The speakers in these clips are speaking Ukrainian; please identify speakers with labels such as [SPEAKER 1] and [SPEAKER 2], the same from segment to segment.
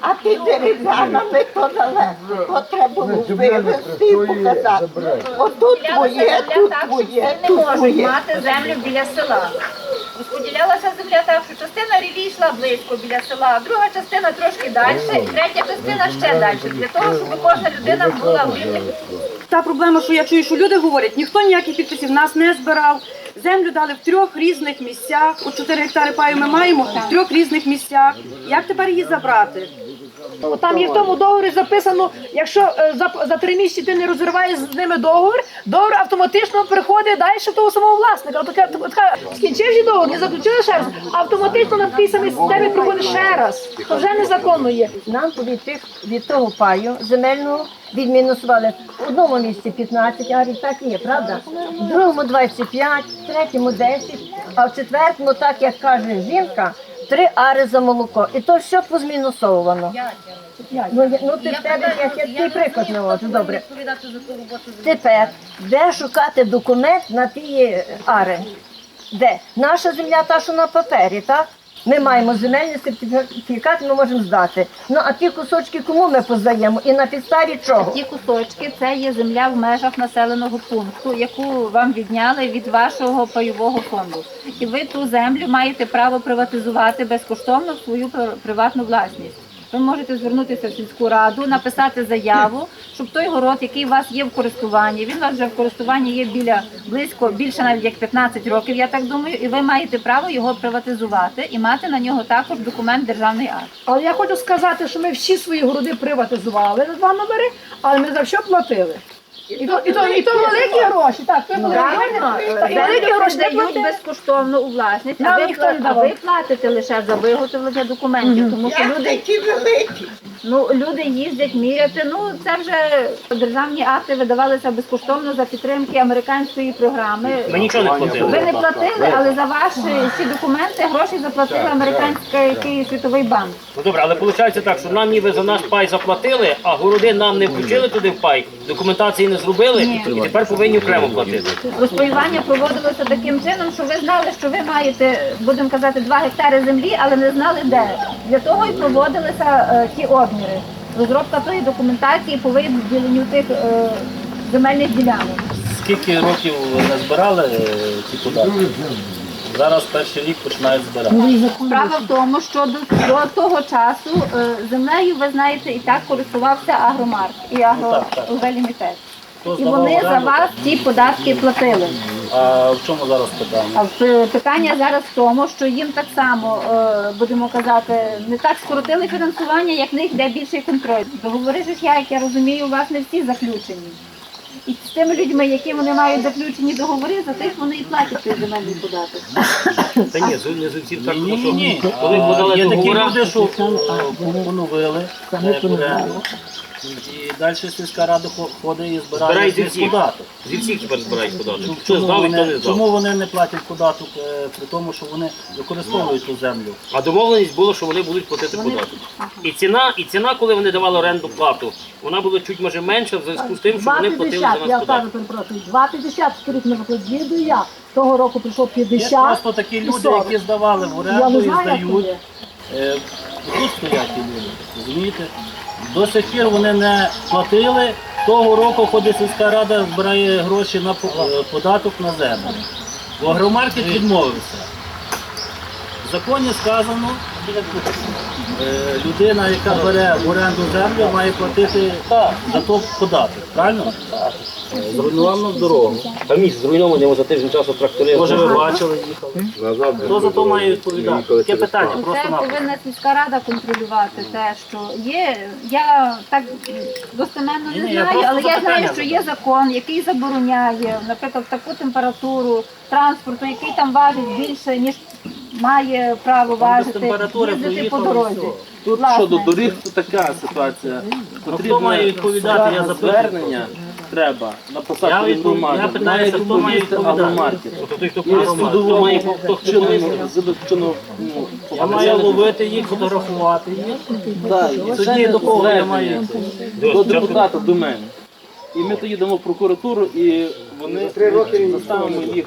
[SPEAKER 1] А ти дерев'янами то далеко, то треба було вивезти і показати. Отут твоє, тут твоє,
[SPEAKER 2] не
[SPEAKER 1] тут
[SPEAKER 2] можуть
[SPEAKER 1] твоє.
[SPEAKER 2] мати землю біля села. Розподілялася земля так, що частина рілі йшла близько біля села, а друга частина трошки далі, і третя частина ще далі. Для того, щоб кожна людина була в рівних
[SPEAKER 3] Та проблема, що я чую, що люди говорять, ніхто ніяких підписів нас не збирав. Землю дали в трьох різних місцях. От 4 гектари паю ми маємо в трьох різних місцях. Як тепер її забрати?
[SPEAKER 4] Ну, Там є в тому договорі записано, якщо е, за, за три місяці ти не розриваєш з ними договір, договір автоматично переходить далі того самого власника. Така, така, скінчив же договір, не заключили ще раз, автоматично на такій самій системі приходить ще раз. То вже незаконно є.
[SPEAKER 5] Нам від, тих, від того паю земельного відмінусували в одному місці 15 арів, так і є, правда? В другому 25, в третьому 10, а в четвертому, так як каже жінка, 3 ари за молоко. І то все позмінусовано. Ну, я- ну ти в тебе як я твій приклад наводжу, добре. Тепер, де шукати документ на ті ари? Де? Наша земля та, що на папері, так? Ми маємо земельний сертифікат, ми можемо здати. Ну а ті кусочки кому ми поздаємо і на підставі чого?
[SPEAKER 2] Ті кусочки це є земля в межах населеного пункту, яку вам відняли від вашого пайового фонду. І ви ту землю маєте право приватизувати безкоштовно в свою пр- приватну власність. Ви можете звернутися в сільську раду, написати заяву, щоб той город, який у вас є в користуванні, він у вас вже в користуванні є біля близько більше навіть як 15 років, я так думаю, і ви маєте право його приватизувати і мати на нього також документ державний акт.
[SPEAKER 4] Але я хочу сказати, що ми всі свої городи приватизували на два номери, але ми за що платили. І то, і то, і то великі гроші. Так, ви
[SPEAKER 2] Правильно,
[SPEAKER 4] і великі гроші не
[SPEAKER 2] дають
[SPEAKER 4] платили.
[SPEAKER 2] безкоштовно у власність, а
[SPEAKER 4] Нам
[SPEAKER 2] ви,
[SPEAKER 4] ніхто не
[SPEAKER 2] пла- а
[SPEAKER 4] давав.
[SPEAKER 2] ви платите лише за виготовлення документів, тому що люди,
[SPEAKER 1] Які великі.
[SPEAKER 2] Ну, люди їздять міряти. Ну це вже державні акти видавалися безкоштовно за підтримки американської програми.
[SPEAKER 6] Ми нічого не платили.
[SPEAKER 2] Ви не платили, але за ваші ці документи гроші заплатили американський світовий банк.
[SPEAKER 6] Ну добре, але виходить так, що нам ніби за наш пай заплатили, а городи нам не включили туди в пай, документації не зробили,
[SPEAKER 2] Ні.
[SPEAKER 6] і тепер повинні окремо платити.
[SPEAKER 2] Розпаювання проводилося таким чином, що ви знали, що ви маєте, будемо казати, 2 гектари землі, але не знали де. Для того і проводилися е, ті обміри. Розробка тої документації по виділенню тих е, земельних ділянок.
[SPEAKER 7] Скільки років не збирали е, ці податки? Зараз перший рік починають збирати.
[SPEAKER 2] Справа в тому, що до, до того часу е, землею, ви знаєте, і так користувався агромарк і
[SPEAKER 7] так, так.
[SPEAKER 2] агролімітет. І вони за вас ці податки платили.
[SPEAKER 7] А в чому зараз питання?
[SPEAKER 2] А в- питання зараз в тому, що їм так само, е, будемо казати, не так скоротили фінансування, як в них йде більший контроль. Договори ж я, як я розумію, у вас не всі заключені. І з тими людьми, які вони мають заключені договори, за тих вони і платять той земельний податок.
[SPEAKER 6] Та ні, з- не зовсім так,
[SPEAKER 7] Ні,
[SPEAKER 6] тому
[SPEAKER 7] ні,
[SPEAKER 6] що
[SPEAKER 7] ні.
[SPEAKER 6] коли
[SPEAKER 7] А,
[SPEAKER 6] подали
[SPEAKER 7] Є такі
[SPEAKER 6] договори,
[SPEAKER 7] люди, що е, поновили е, і далі сільська рада ходить і збирає
[SPEAKER 6] Збирають
[SPEAKER 7] з них податок.
[SPEAKER 6] зі всіх тепер збирають податок. Хто
[SPEAKER 7] Чому
[SPEAKER 6] здав і хто
[SPEAKER 7] вони,
[SPEAKER 6] не здав.
[SPEAKER 7] чому вони не платять податок е, при тому, що вони використовують ту землю?
[SPEAKER 6] А домовленість було, що вони будуть платити податок. І ціна, і ціна, коли вони давали оренду плату, вона була чуть може менша в зв'язку з тим, що вони платили за
[SPEAKER 4] 2,50, я
[SPEAKER 6] нас
[SPEAKER 4] кажу,
[SPEAKER 6] податок.
[SPEAKER 4] перепрошую, 2,50 скоріше. Їду я. Того року прийшло
[SPEAKER 7] Є
[SPEAKER 4] 50.
[SPEAKER 7] просто такі люди,
[SPEAKER 4] 40.
[SPEAKER 7] які здавали в
[SPEAKER 4] Я не
[SPEAKER 7] оренду і
[SPEAKER 4] знаю, як
[SPEAKER 7] здають. Е, Тут стоять ті люди, розумієте? До сих пір вони не платили. Того року ходить сільська рада, збирає гроші на е, податок на землю. Бо агромаркет відмовився. В законі сказано, е, людина, яка бере в оренду землю, має платити за то податок. Правильно? Зруйнувано дорогу.
[SPEAKER 6] Там місць зруйновані за тиждень часу трактори.
[SPEAKER 7] Може, ви бачили, їхали. Хто за то має відповідати? Таке питання,
[SPEAKER 2] Це
[SPEAKER 7] просто
[SPEAKER 2] повинна сільська рада контролювати те, що є. Я так достеменно
[SPEAKER 7] Ні,
[SPEAKER 2] не
[SPEAKER 7] ні, я
[SPEAKER 2] знаю,
[SPEAKER 7] просто
[SPEAKER 2] але я
[SPEAKER 7] запитання
[SPEAKER 2] знаю, що є закон, який забороняє, наприклад, таку температуру транспорту, який там важить більше, ніж має право важити, їздити по дорозі.
[SPEAKER 8] Тут
[SPEAKER 2] Власне.
[SPEAKER 8] щодо доріг, то така ситуація.
[SPEAKER 7] Ну, хто має відповідати? Я запитую.
[SPEAKER 8] звернення треба написати
[SPEAKER 7] Я
[SPEAKER 8] в інформацію.
[SPEAKER 7] я питаюся, хто має відповідати.
[SPEAKER 8] агромаркет.
[SPEAKER 6] Тобто той, хто
[SPEAKER 8] І
[SPEAKER 6] користується, хто
[SPEAKER 8] судовому
[SPEAKER 6] має
[SPEAKER 8] чином ну,
[SPEAKER 7] Я маю ловити їх, фотографувати їх.
[SPEAKER 8] так, і
[SPEAKER 7] Тоді до кого я маю?
[SPEAKER 8] До депутата, до мене. І ми тоді йдемо в прокуратуру, і вони заставимо їх.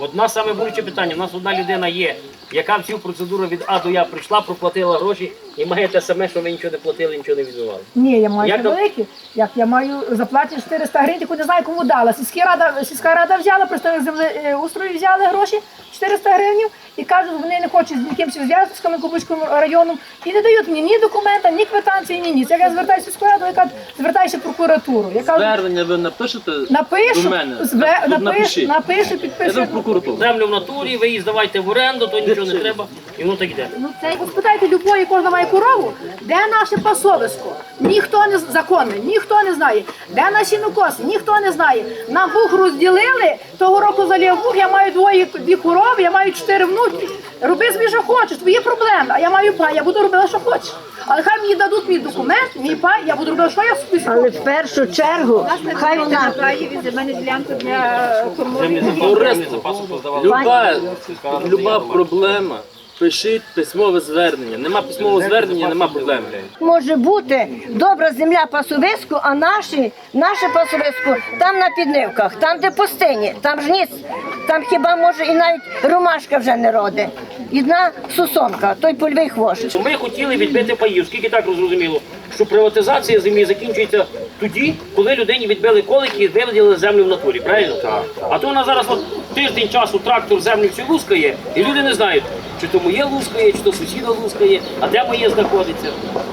[SPEAKER 6] Одна саме болюче питання. У нас одна людина є, яка всю процедуру від А до Я прийшла, проплатила гроші і має те саме, що ви нічого не платили, нічого не відбували.
[SPEAKER 4] Ні, я маю
[SPEAKER 6] Як там-
[SPEAKER 4] великі. Як я маю заплатити 400 гривень, яку не знаю, кому дала. Сільська рада, сільська рада взяла, представник землеустрою взяли гроші 400 гривень і кажуть, вони не хочуть з зв'язку з Кам'янкобузьким районом і не дають мені ні документа, ні квитанції, ні ні. Як я звертаюся в сільську раду, я кажу, звертайся в прокуратуру. Я кажу,
[SPEAKER 8] Звернення ви напишете
[SPEAKER 4] напишу,
[SPEAKER 8] до мене.
[SPEAKER 4] зве-
[SPEAKER 8] Тут
[SPEAKER 4] напишу,
[SPEAKER 8] напишіть.
[SPEAKER 4] напишу,
[SPEAKER 8] Я
[SPEAKER 4] підпишу.
[SPEAKER 8] дам в прокуратуру.
[SPEAKER 6] Землю в натурі, ви її здавайте в оренду, то нічого не треба, і воно так йде.
[SPEAKER 4] Ну це спитайте любої, кожна має корову, де наше пасовисько? Ніхто не з- законне, ніхто не знає. Де наші нукоси? Ніхто не знає. Нам Буг розділили, того року залів Буг, я маю двоє дві корови, я маю чотири внуки. Роби собі, що хочеш, твої проблеми. А я маю пай, я буду робити, що хочеш. Але хай мені дадуть мій документ, мій пай, я буду робити, що я собі
[SPEAKER 5] Але в першу чергу, хай вона.
[SPEAKER 6] Землі запасу поздавали.
[SPEAKER 8] Люба, люба проблема. Пишіть письмове звернення. Нема письмового звернення, нема проблем.
[SPEAKER 5] може бути добра земля пасовиску, а наші, наше пасовиску там на піднивках, там де пустині, там ж ніс, там хіба може і навіть ромашка вже не роде. Одна сусонка, той польовий хвощ.
[SPEAKER 6] Ми хотіли відбити паїв, скільки так зрозуміло, що приватизація землі закінчується тоді, коли людині відбили колики і виведили землю в натурі, правильно? Так. А то нас зараз от тиждень часу трактор землю всю лускає, і люди не знають, чи то моє лускає, чи то сусіда лускає, а де моє знаходиться.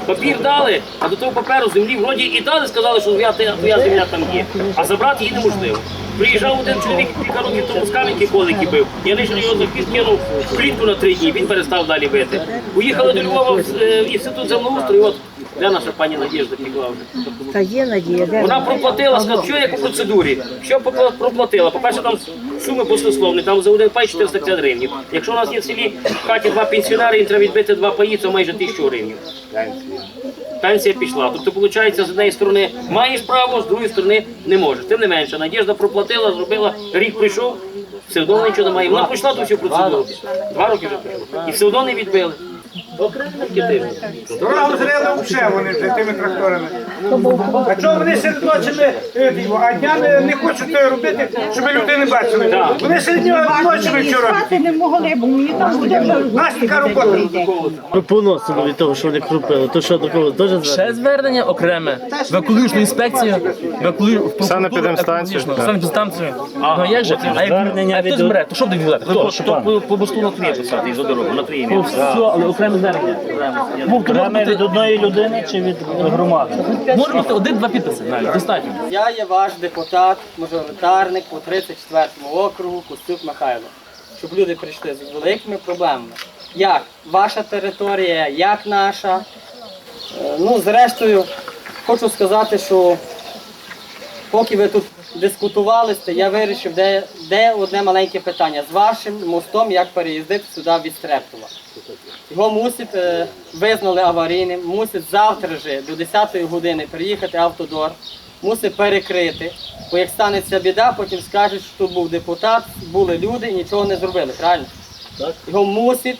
[SPEAKER 6] Папір дали, а до того паперу землі вроді і дали, сказали, що твоя, твоя земля там є, а забрати її неможливо. Приїжджав один чоловік кілька років тому з камінки колики бив. Я лише його захід кинув в клітку на три дні, він перестав далі бити. Уїхали до Львова в е, інститут землеустрою, де наша пані Надіжда пікла вже.
[SPEAKER 5] Та є надія, де
[SPEAKER 6] Вона проплатила, сказала, що як по процедурі. Що попла- проплатила? По-перше, там суми послесловні, там за один пай 450 гривень. Якщо у нас є в селі в хаті два пенсіонери, їм треба відбити два паї, це майже 1000 гривень. Пенсія пішла. Тобто, виходить, з однієї сторони маєш право, з другої сторони не можеш. Тим не менше, Надіжда проплатила, зробила, рік прийшов, все одно нічого немає. Вона пройшла ту всю процедуру. Два роки вже пройшло. І все одно не відбили.
[SPEAKER 9] Дорогу зрили взагалі вони вже тими тракторами. А чого вони серед ночі не, е, а днями не хочуть це робити, щоб люди не бачили? Вони серед ночі вчора.
[SPEAKER 1] не могли, бо мені там буде вже
[SPEAKER 9] нас така робота.
[SPEAKER 10] Поносили від того, що вони крупили. То що до кого теж звернення?
[SPEAKER 8] Ще звернення окреме в екологічну інспекцію, в екологічну
[SPEAKER 11] Санепідемстанцію.
[SPEAKER 8] Санепідемстанцію. Ну як же? А як а хто
[SPEAKER 10] від-
[SPEAKER 8] збере? То що буде віддати? Хто?
[SPEAKER 6] Хто по, мосту на твоє писати за дорогу, на ім'я?
[SPEAKER 8] все, але окреме
[SPEAKER 10] Окремо від одної людини чи від громади?
[SPEAKER 8] може бути один-два підписи навіть, достатньо.
[SPEAKER 12] Я є ваш депутат, мажоритарник по 34-му округу Костюк Михайло. Щоб люди прийшли з великими проблемами. Як ваша територія, як наша. Е, Ну, зрештою, хочу сказати, що поки ви тут дискутували, я вирішив, де, де одне маленьке питання з вашим мостом, як переїздити сюди від Стрептова. Його мусить, е, визнали аварійним, мусить завтра же до 10 години приїхати автодор, мусить перекрити. Бо як станеться біда, потім скажуть, що тут був депутат, були люди і нічого не зробили, правильно? Його мусить,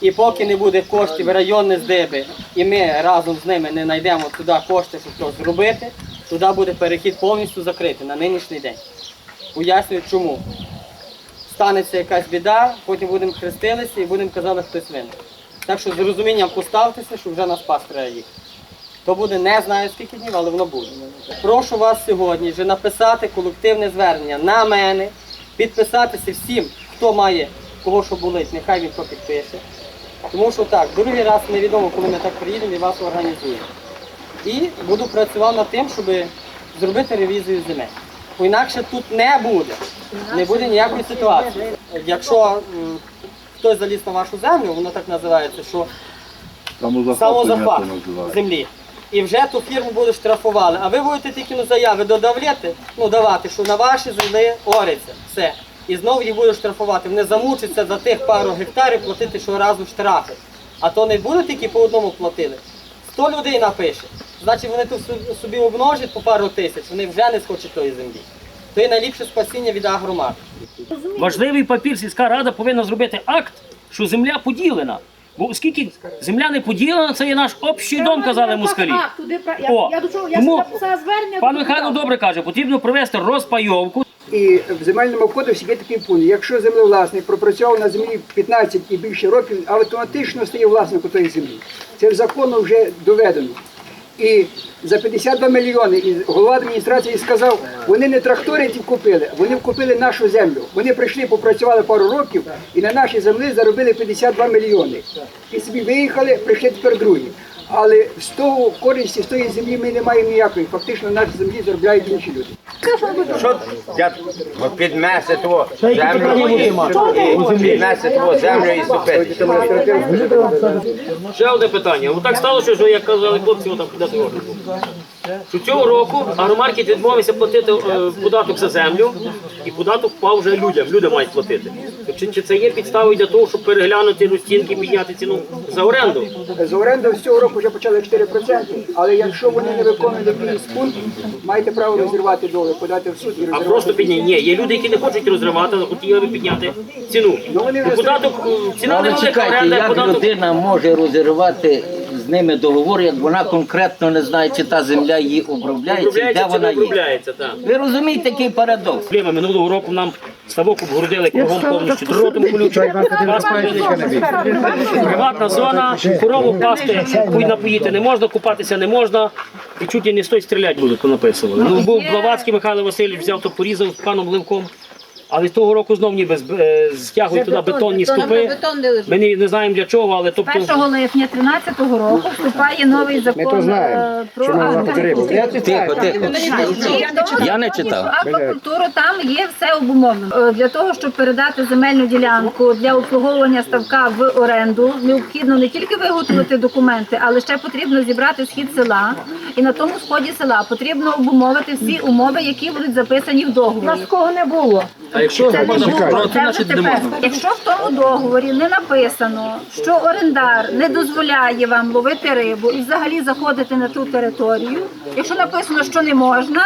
[SPEAKER 12] і поки не буде коштів районні здиби, і ми разом з ними не знайдемо туди кошти, щоб щось зробити, туди буде перехід повністю закритий на нинішній день. Пояснюю чому. Станеться якась біда, потім будемо хрестилися і будемо казати, хтось винен. Так що з розумінням поставтеся, що вже на спас треба їхати. То буде не знаю скільки днів, але воно буде. Прошу вас сьогодні вже написати колективне звернення на мене, підписатися всім, хто має кого що болить, нехай він то підпише. Тому що так, другий раз невідомо, коли ми так приїдемо і вас організуємо. І буду працювати над тим, щоб зробити ревізію земель. Бо інакше тут не буде. Не буде ніякої ситуації. Якщо хтось заліз на вашу землю, воно так називається, що самозахват землі. І вже ту фірму будуть штрафували. А ви будете тільки ну, заяви додавляти, ну давати, що на ваші землі ориться. Все. І знову їх будуть штрафувати. Вони замучаться за тих пару гектарів платити щоразу штрафи. А то не будуть тільки по одному платили. 100 людей напише. Значить вони тут собі обмножать по пару тисяч, вони вже не схочуть тої землі. То є найліпше спасіння від агромат.
[SPEAKER 6] Важливий папір, сільська рада повинна зробити акт, що земля поділена. Бо оскільки земля не поділена, це є наш общий дом, казали москалі.
[SPEAKER 4] туди, я,
[SPEAKER 6] О,
[SPEAKER 4] я до чого, я
[SPEAKER 6] тому
[SPEAKER 4] сюди написала звернення.
[SPEAKER 6] Пан
[SPEAKER 4] туди
[SPEAKER 6] Михайло добре каже, потрібно провести розпайовку.
[SPEAKER 11] І в земельному кодексі є такий пункт. Якщо землевласник пропрацював на землі 15 і більше років, автоматично стає власником тої землі. Це в закону вже доведено. І за 52 мільйони і голова адміністрації сказав, вони не тракторів купили, вони купили нашу землю. Вони прийшли, попрацювали пару років і на нашій землі заробили 52 мільйони. І собі виїхали, прийшли тепер другі. Але з того користі з тої землі ми не маємо ніякої. Фактично на нашій землі заробляють інші люди.
[SPEAKER 13] Що я підмесе того землю і підмесе того землю і ступити.
[SPEAKER 6] Ще одне питання. Ну так сталося, що як казали хлопці, ти що цього року агромаркет відмовився платити е, податок за землю, і податок впав вже людям. Люди мають платити. Чи, чи це є підставою для того, щоб переглянути розцінки, підняти ціну за оренду?
[SPEAKER 11] З оренду з цього року вже почали 4%, але якщо вони не виконують якийсь пункт, маєте право розірвати договір, подати в суд і
[SPEAKER 6] А
[SPEAKER 11] розірвати.
[SPEAKER 6] просто підняти. Ні, є люди, які не хочуть розривати, але хотіли би підняти ціну.
[SPEAKER 11] Ну, вони вже
[SPEAKER 6] Податок, е, ціна
[SPEAKER 14] Але
[SPEAKER 6] невелика,
[SPEAKER 14] чекайте,
[SPEAKER 6] оренда,
[SPEAKER 14] як
[SPEAKER 6] податок.
[SPEAKER 14] людина може розірвати ними договор, як вона конкретно не знає, чи та земля її обробляється, і де вона є.
[SPEAKER 6] обробляється, так.
[SPEAKER 14] Ви розумієте, який парадокс?
[SPEAKER 6] Проблема минулого року нам ставок обгородили кругом повністю дротом колючим. Приватна зона, корову пасти, пуй напоїти не можна, купатися не можна. І чуть і не стой стріляти будуть, понаписували. Ну, був Блаватський Михайло Васильович, взяв то порізав з паном Левком. Але з того року знов ніби з- е, стягують туди бетонні ступи. Ми не, не знаємо для чого, але тобто.
[SPEAKER 2] 1 липня 2013 року вступає новий закон е, про аквакультуру.
[SPEAKER 14] Тихо, тихо. Я не читав.
[SPEAKER 2] Аквакультуру там є все обумовлено. Е, Для того, щоб передати земельну ділянку для обслуговування ставка в оренду, необхідно не тільки виготовити документи, але ще потрібно зібрати схід села. І на тому сході села потрібно обумовити всі умови, які будуть записані в договорі.
[SPEAKER 4] Нас кого не було.
[SPEAKER 8] А якщо
[SPEAKER 2] Це не
[SPEAKER 8] можна
[SPEAKER 2] було.
[SPEAKER 8] про
[SPEAKER 2] Це
[SPEAKER 8] значить не
[SPEAKER 2] тепер.
[SPEAKER 8] можна.
[SPEAKER 2] Якщо в тому договорі не написано, що орендар не дозволяє вам ловити рибу і взагалі заходити на ту територію, якщо написано, що не можна,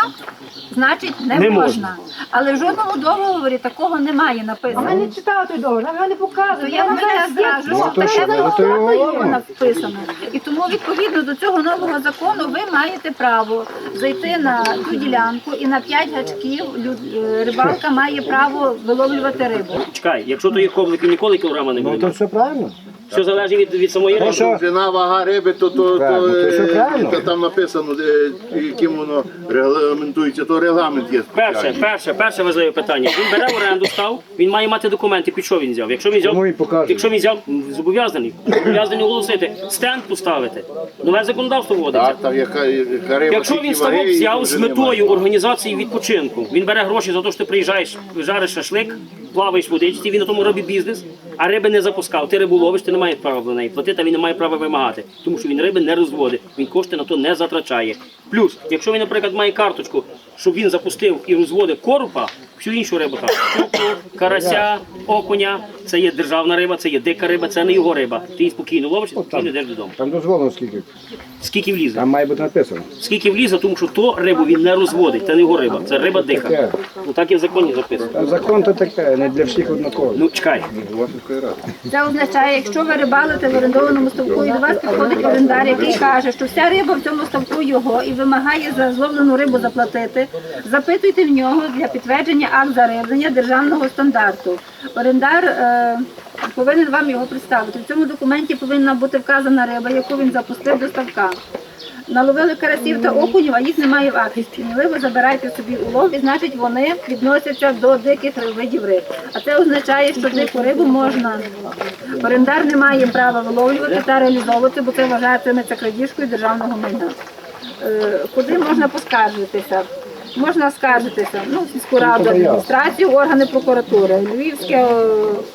[SPEAKER 2] значить не,
[SPEAKER 6] Не можна.
[SPEAKER 2] можна. Але в жодному договорі такого немає
[SPEAKER 4] А
[SPEAKER 2] написано.
[SPEAKER 4] ми не читали той договір, нам його не
[SPEAKER 2] То
[SPEAKER 4] показують.
[SPEAKER 2] я вам зараз скажу, що таке договорі написано. І тому відповідно до цього нового закону ви маєте право зайти на ту ділянку і на 5 гачків люд- е, рибалка має право виловлювати рибу.
[SPEAKER 6] Чекай, якщо то є коблики, ніколи кілограма не буде.
[SPEAKER 11] Ну, все правильно.
[SPEAKER 6] Все залежить від, від самої риби.
[SPEAKER 15] Ціна вага риби, то, то,
[SPEAKER 11] Правильно,
[SPEAKER 15] то,
[SPEAKER 11] то все
[SPEAKER 15] е,
[SPEAKER 11] правильно.
[SPEAKER 15] то там написано, е, яким воно регламентується, то регламент є.
[SPEAKER 6] Перше, перше, перше важливе питання. Він бере в оренду став, він має мати документи, під що він взяв. Якщо він взяв,
[SPEAKER 11] Кому він покаже?
[SPEAKER 6] якщо він взяв, м, зобов'язаний, зобов'язаний оголосити, стенд поставити. Нове законодавство вводиться.
[SPEAKER 15] Так, там яка, яка риба,
[SPEAKER 6] Якщо
[SPEAKER 15] скільки
[SPEAKER 6] він ставок
[SPEAKER 15] ваги,
[SPEAKER 6] взяв
[SPEAKER 15] вже
[SPEAKER 6] з
[SPEAKER 15] немає.
[SPEAKER 6] метою організації відпочинку, він бере гроші за те, що ти приїжджаєш, жариш шашлик, плаваєш в водичці, він на тому робить бізнес, а риби не запускав. Ти рибу ловиш, ти не маєш права на неї платити, а він не має права вимагати, тому що він риби не розводить, він кошти на то не затрачає. Плюс, якщо він, наприклад, має карточку, щоб він запустив і розводив корупа, всю іншу рибу там, щуку, карася, окуня, це є державна риба, це є дика риба, це не його риба. Ти її спокійно ловиш і спокійно йдеш додому.
[SPEAKER 11] Там дозволено скільки.
[SPEAKER 6] Скільки влізе?
[SPEAKER 11] Там має бути написано.
[SPEAKER 6] Скільки влізе, тому що то рибу він не розводить, це не його риба, це риба дика. Ну так і в законі записано.
[SPEAKER 11] Закон то таке, не для всіх однаково.
[SPEAKER 6] Ну чекай,
[SPEAKER 2] Це означає, якщо ви рибалите в орендованому ставку і до вас підходить орендар, який каже, що вся риба в цьому ставку його і вимагає за зловлену рибу заплатити, запитуйте в нього для підтвердження акт зариблення державного стандарту. Орендар е, повинен вам його представити. В цьому документі повинна бути вказана риба, яку він запустив до ставка. Наловили карасів та окунів, а їх немає в акті. Сміливо забирайте собі улов, і значить вони відносяться до диких видів риб. А це означає, що дику рибу можна. Орендар не має права виловлювати та реалізовувати, бо це вважатиметься крадіжкою державного майна. Е, Куди можна поскаржитися? Можна скаржитися ну, в сільську раду, адміністрацію, органи прокуратури, Львівське е,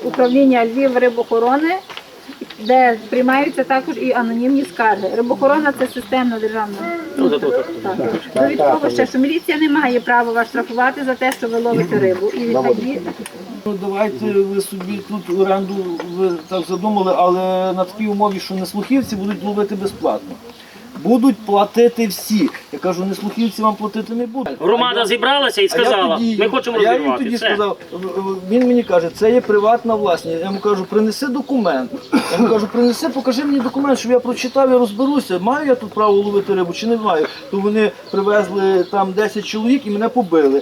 [SPEAKER 2] управління Львів рибохорони, де приймаються також і анонімні скарги. Рибохорона це системна державна.
[SPEAKER 6] ну зато так.
[SPEAKER 2] Так. Ще, що міліція не має права вас штрафувати за те, що ви ловите рибу. І відтоді
[SPEAKER 8] Ну, давайте ви собі тут оренду ви так задумали, але на такій умові, що неслухівці будуть ловити безплатно. Будуть платити всі. Я кажу, не слухівці вам платити не будуть.
[SPEAKER 6] Громада зібралася і сказала,
[SPEAKER 8] тоді-
[SPEAKER 6] ми хочемо
[SPEAKER 8] а Я їм
[SPEAKER 6] розірвати.
[SPEAKER 8] тоді
[SPEAKER 6] Все.
[SPEAKER 8] сказав, він мені каже, це є приватна власність. Я йому кажу, принеси документ. Я йому кажу, принеси, покажи мені документ, щоб я прочитав і розберуся, маю я тут право ловити рибу чи не маю. То вони привезли там 10 чоловік і мене побили.